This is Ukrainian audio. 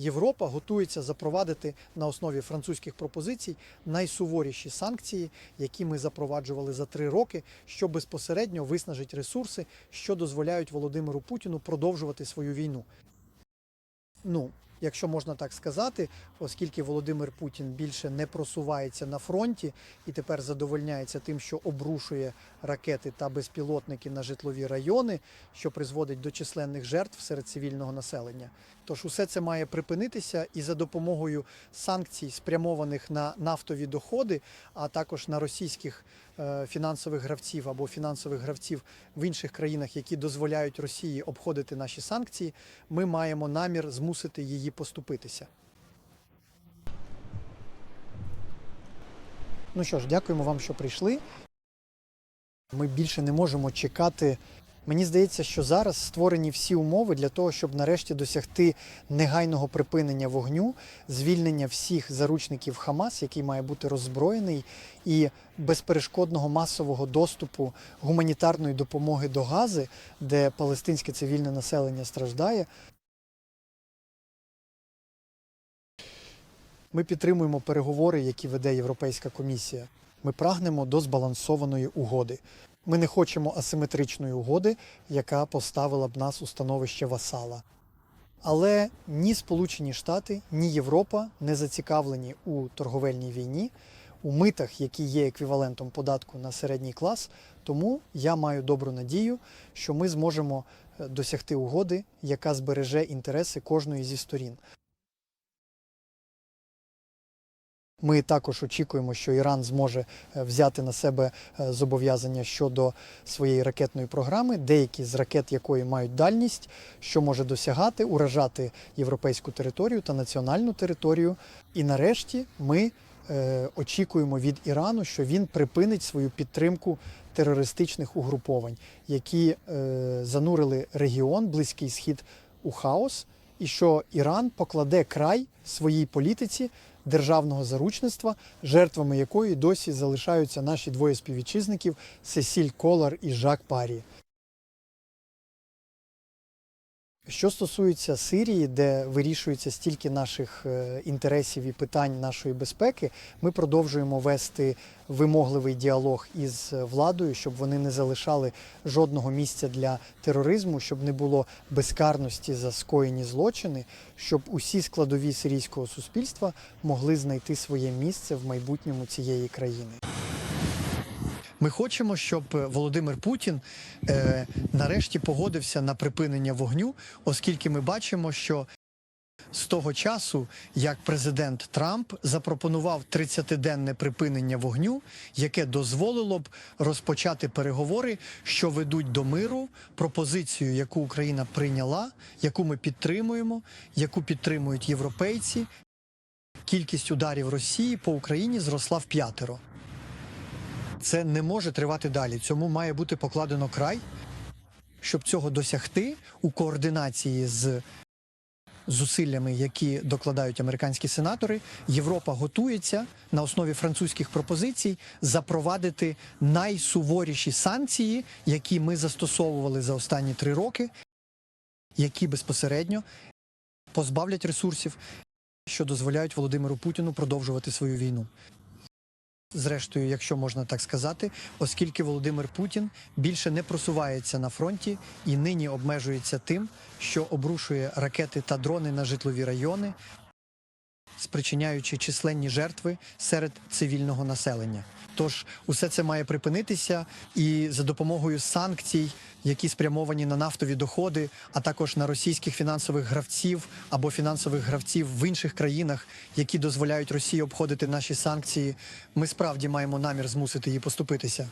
Європа готується запровадити на основі французьких пропозицій найсуворіші санкції, які ми запроваджували за три роки, що безпосередньо виснажить ресурси, що дозволяють Володимиру Путіну продовжувати свою війну. Ну, якщо можна так сказати, оскільки Володимир Путін більше не просувається на фронті і тепер задовольняється тим, що обрушує ракети та безпілотники на житлові райони, що призводить до численних жертв серед цивільного населення. Тож усе це має припинитися і за допомогою санкцій, спрямованих на нафтові доходи, а також на російських е, фінансових гравців або фінансових гравців в інших країнах, які дозволяють Росії обходити наші санкції, ми маємо намір змусити її поступитися. Ну що ж, дякуємо вам, що прийшли. Ми більше не можемо чекати. Мені здається, що зараз створені всі умови для того, щоб нарешті досягти негайного припинення вогню, звільнення всіх заручників Хамас, який має бути роззброєний, і безперешкодного масового доступу гуманітарної допомоги до Гази, де палестинське цивільне населення страждає. Ми підтримуємо переговори, які веде Європейська комісія. Ми прагнемо до збалансованої угоди. Ми не хочемо асиметричної угоди, яка поставила б нас у становище васала. Але ні Сполучені Штати, ні Європа не зацікавлені у торговельній війні, у митах, які є еквівалентом податку на середній клас. Тому я маю добру надію, що ми зможемо е, досягти угоди, яка збереже інтереси кожної зі сторін. Ми також очікуємо, що Іран зможе е, взяти на себе е, зобов'язання щодо своєї ракетної програми, деякі з ракет якої мають дальність, що може досягати, уражати європейську територію та національну територію. І нарешті ми е, очікуємо від Ірану, що він припинить свою підтримку терористичних угруповань, які занурили регіон Близький Схід у хаос, і що Іран покладе край своїй політиці державного заручництва, жертвами якої досі залишаються наші двоє співвітчизників Сесіль Колар і Жак Парі. Що стосується Сирії, де вирішується стільки наших е, інтересів і питань нашої безпеки, ми продовжуємо вести вимогливий діалог із е, владою, щоб вони не залишали жодного місця для тероризму, щоб не було безкарності за скоєні злочини, щоб усі складові сирійського суспільства могли знайти своє місце в майбутньому цієї країни. Ми хочемо, щоб Володимир Путін е, нарешті погодився на припинення вогню, оскільки ми бачимо, що з того часу, як президент Трамп запропонував 30-денне припинення вогню, яке дозволило б розпочати переговори, що ведуть до миру, пропозицію, яку Україна прийняла, яку ми підтримуємо, яку підтримують європейці. Кількість ударів Росії по Україні зросла в п'ятеро. Це не може тривати далі. Цьому має бути покладено край. Щоб цього досягти у координації з зусиллями, які докладають американські сенатори, Європа готується на основі французьких пропозицій запровадити найсуворіші санкції, які ми застосовували за останні три роки, які безпосередньо позбавлять ресурсів, що дозволяють Володимиру Путіну продовжувати свою війну. Зрештою, якщо можна так сказати, оскільки Володимир Путін більше не просувається на фронті і нині обмежується тим, що обрушує ракети та дрони на житлові райони, спричиняючи численні жертви серед цивільного населення. Тож усе це має припинитися, і за допомогою санкцій, які спрямовані на нафтові доходи, а також на російських фінансових гравців або фінансових гравців в інших країнах, які дозволяють Росії обходити наші санкції, ми справді маємо намір змусити її поступитися.